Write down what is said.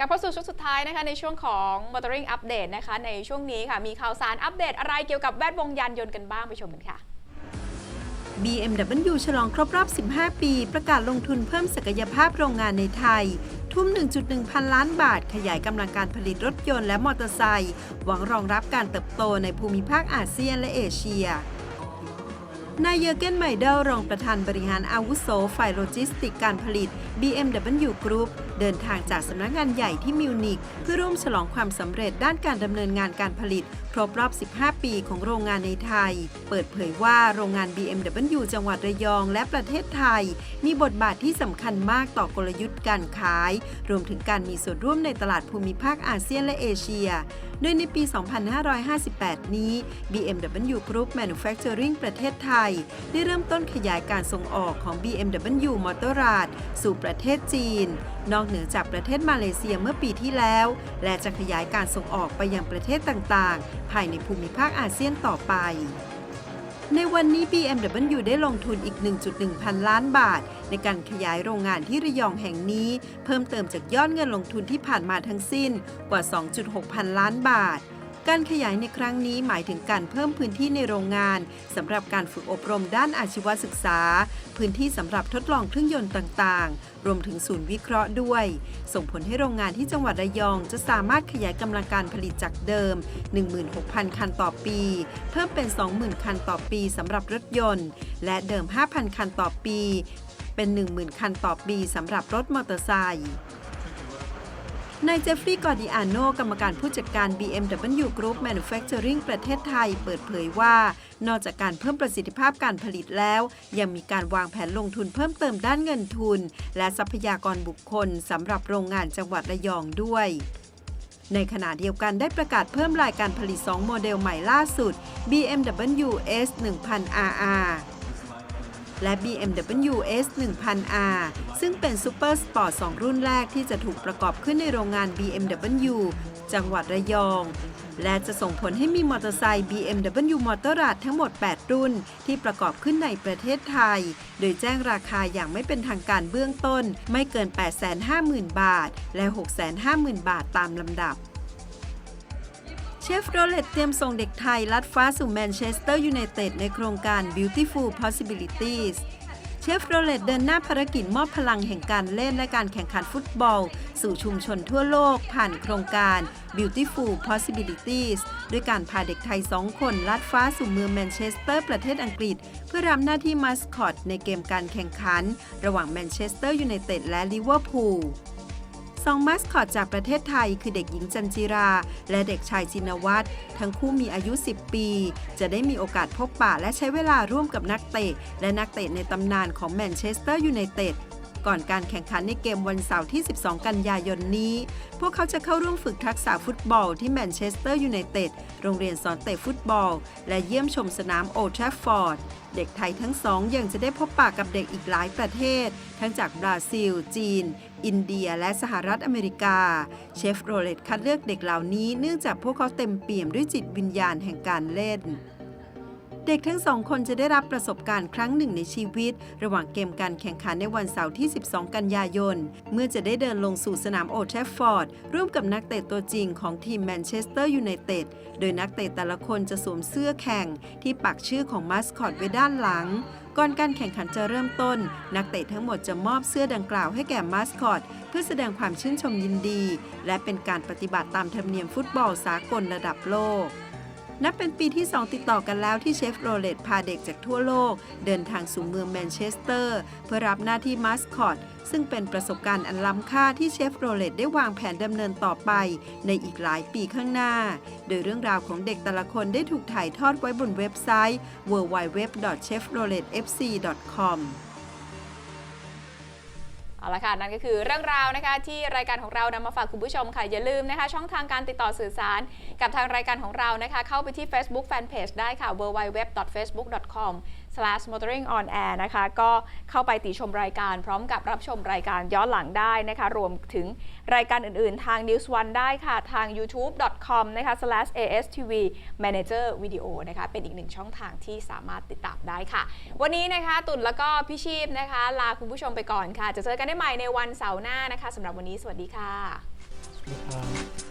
กลับเข้าสู่ช่วงสุดท้ายนะคะในช่วงของ Motoring Update นะคะในช่วงนี้ค่ะ มีข่าวสารอัปเดตอะไรเกี่ยวกับแวดวงยานยนต์กันบ้างไปชมกันค่ะ BMW ฉลองครบรอบ 15 ปี ประกาศลงทุนเพิ่มศักยภาพโรงงานในไทย ทุ่ม 1.1 พันล้านบาท ขยายกำลังการผลิตรถยนต์และมอเตอร์ไซค์หวังรองรับการเติบโตในภูมิภาคอาเซียนและเอเชีย นายเยอร์เกนไมเดลรองประธานบริหารอาวุโสฝ่ายโลจิสติกการผลิต BMW Group เดินทางจากสำนักงานใหญ่ที่มิวนิกเพื่อร่วมฉลองความสำเร็จด้านการดำเนินงานการผลิต ครบรอบ 15 ปีของโรงงานในไทย เปิดเผยว่าโรงงาน BMW จังหวัดระยองและประเทศไทย มีบทบาทที่สำคัญมากต่อกลยุทธ์การขาย รวมถึงการมีส่วนร่วมในตลาดภูมิภาคอาเซียนและเอเชียโดยในปี 2558 นี้ BMW Group Manufacturing ประเทศไทยได้เริ่มต้นขยายการส่งออกของ BMW Motorrad สู่ประเทศจีน นอกเหนือจากประเทศมาเลเซียเมื่อปีที่แล้ว และจะขยายการส่งออกไปยังประเทศต่างๆ ภายในภูมิภาคอาเซียนต่อไปในวันนี้ BMW ได้ลงทุนอีก 1.1 พันล้านบาท ในการขยายโรงงานที่ระยองแห่งนี้ เพิ่มเติมจากยอดเงินลงทุนที่ผ่านมาทั้งสิ้นกว่า 2.6 พันล้านบาท การขยายในครั้งนี้หมายถึงการเพิ่มพื้นที่ในโรงงานสำหรับการฝึกอบรมด้านอาชีวศึกษา พื้นที่สำหรับทดลองเครื่องยนต์ต่างๆ รวมถึงศูนย์วิเคราะห์ด้วย ส่งผลให้โรงงานที่จังหวัดระยอง จะสามารถขยายกำลังการผลิตจากเดิม 16,000 คันต่อปี เพิ่มเป็น 20,000 คันต่อปีสำหรับรถยนต์ และเดิม 5,000 คันต่อปี เป็น 10,000 คันต่อปีสำหรับรถมอเตอร์ไซค์ นายเจฟฟรีย์กอร์ดิอาโนกรรมการผู้จัดการ BMW Group Manufacturing ประเทศไทย เปิดเผยว่า นอกจากการเพิ่มประสิทธิภาพการผลิตแล้ว ยังมีการวางแผนลงทุนเพิ่มเติมด้านเงินทุน และทรัพยากรบุคคลสำหรับโรงงานจังหวัดระยองด้วยในขณะเดียวกันได้ประกาศเพิ่มรายการผลิต 2 โมเดลใหม่ล่าสุด BMW S 1000 RR และ BMW S 1000R ซึ่งเป็นซูเปอร์สปอร์ต2รุ่นแรกที่จะถูกประกอบขึ้นในโรงงาน BMW จังหวัดระยอง และจะส่งผลให้มีมอเตอร์ไซค์ BMW Motorrad ทั้งหมด 8 รุ่น ที่ประกอบขึ้นในประเทศไทย โดยแจ้งราคาอย่างไม่เป็นทางการเบื้องต้น ไม่เกิน 850,000 บาท และ 650,000 บาทตามลำดับ ฟโรเลตเตรียมส่งเด็กไทย ลัดฟ้าสู่แมนเชสเตอร์ยูไนเต็ดในโครงการ Beautiful Possibilities เชฟโรเลตเดินหน้าภารกิจมอบพลังแห่งการเล่นและการแข่งขันฟุตบอล สู่ชุมชนทั่วโลก ผ่านโครงการ Beautiful Possibilities ด้วยการพาเด็กไทย 2 คนลัดฟ้าสู่เมืองแมนเชสเตอร์ประเทศอังกฤษ เพื่อรับหน้าที่มาสคอตในเกมการแข่งขัน ระหว่างแมนเชสเตอร์ยูไนเต็ดและลิเวอร์พูล สองมาสคอตจากประเทศไทย คือเด็กหญิงจันจิรา และเด็กชายจินวัตรทั้งคู่มีอายุ 10 ปี จะได้มีโอกาสพบปะและใช้เวลาร่วมกับนักเตะ และนักเตะในตำนานของแมนเชสเตอร์ยูไนเต็ด ก่อนการแข่งขันในเกมวันเสาร์ที่ 12 กันยายนนี้ พวกเขาจะเข้าร่วมฝึกทักษะฟุตบอลที่แมนเชสเตอร์ยูไนเต็ด โรงเรียนสอนเตะฟุตบอล และเยี่ยมชมสนามโอทรฟฟอร์ด เด็กไทยทั้งสองยังจะได้พบปะกับเด็กอีกหลายประเทศ ทั้งจากบราซิล จีน อินเดีย และสหรัฐอเมริกา เชฟโรเลตคัดเลือกเด็กเหล่านี้เนื่องจากพวกเขาเต็มเปี่ยมด้วยจิตวิญญาณแห่งการเล่น เด็กทั้งสองคนจะได้รับประสบการณ์ครั้งหนึ่งในชีวิต ระหว่างเกมการแข่งขันในวันเสาร์ที่ 12 กันยายน เมื่อจะได้เดินลงสู่สนามโอลด์แทฟฟอร์ด ร่วมกับนักเตะตัวจริงของทีมแมนเชสเตอร์ยูไนเต็ด โดยนักเตะแต่ละคนจะสวมเสื้อแข่งที่ปักชื่อของมาสคอตไว้ด้านหลัง ก่อนการแข่งขันจะเริ่มต้น นักเตะทั้งหมดจะมอบเสื้อดังกล่าวให้แก่มาสคอต เพื่อแสดงความชื่นชมยินดี และเป็นการปฏิบัติตามธรรมเนียมฟุตบอลสากลระดับโลก นับเป็นปีที่ 2 ติดต่อกันแล้วที่เชฟโรเลตพาเด็กจากทั่วโลก เดินทางสู่เมืองแมนเชสเตอร์ เพื่อรับหน้าที่มาสคอต ซึ่งเป็นประสบการณ์อันล้ำค่าที่เชฟโรเลตได้วางแผนดำเนินต่อไปในอีกหลายปีข้างหน้า โดยเรื่องราวของเด็กแต่ละคนได้ถูกถ่ายทอดไว้บนเว็บไซต์ www.chevroletfc.com เอาละค่ะนั่นก็คือเรื่องราวนะคะที่รายการของเรานำมาฝากคุณผู้ชมค่ะอย่าลืมนะคะ ช่องทางการติดต่อสื่อสาร กับทางรายการของเรานะคะ เข้าไปที่ Facebook Fanpage ได้ค่ะ www.facebook.com motoring on air นะคะ ก็เข้าไปติชมรายการพร้อมกับรับชมรายการย้อนหลังได้นะคะ รวมถึงรายการอื่นๆ ทาง News One ได้ค่ะ ทาง youtube.com นะคะ astv manager video นะคะ เป็นอีกหนึ่งช่องทางที่สามารถติดตามได้ค่ะ วันนี้นะคะ ตุ่นแล้วก็พี่ชีพนะคะ ลาคุณผู้ชมไปก่อนค่ะ จะเจอกันได้ใหม่ในวันเสาร์หน้านะคะสำหรับวันนี้สวัสดีค่ะครับ